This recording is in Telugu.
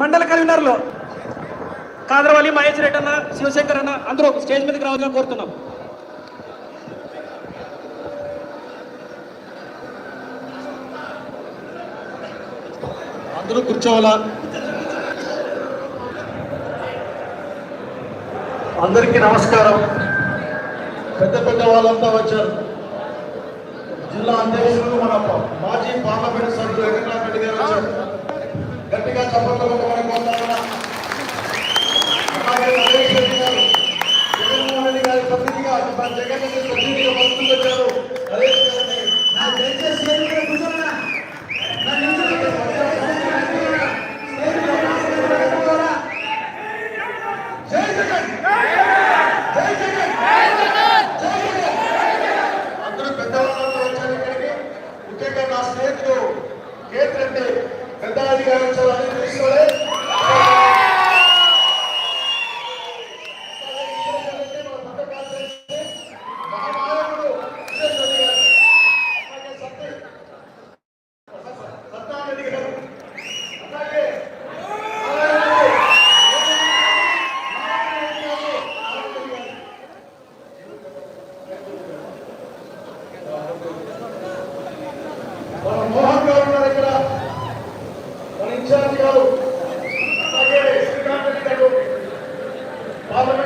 మండల కన్వీనర్లు కాదరవల్లి మహేష్ రెడ్డి అన్న శివశంకర్ అన్న అందరూ స్టేజ్ మీదకి రావాలని కోరుతున్నాం. అందరూ కూర్చోవాలా? అందరికీ నమస్కారం. పెద్ద పెద్ద వాళ్ళంతా వచ్చారు. జిల్లా అధ్యక్షులు మన మాజీ అందరూ పెద్దవాళ్ళంతా వచ్చారు ఇక్కడికి. ముఖ్యంగా నా స్నేహితుడు పెద్ద తెలుసుకోలే మన మోహన్ గారు ఉన్నారు ఇక్కడ మన ఇన్ఛార్జ్ గారు. పార్లమెంట్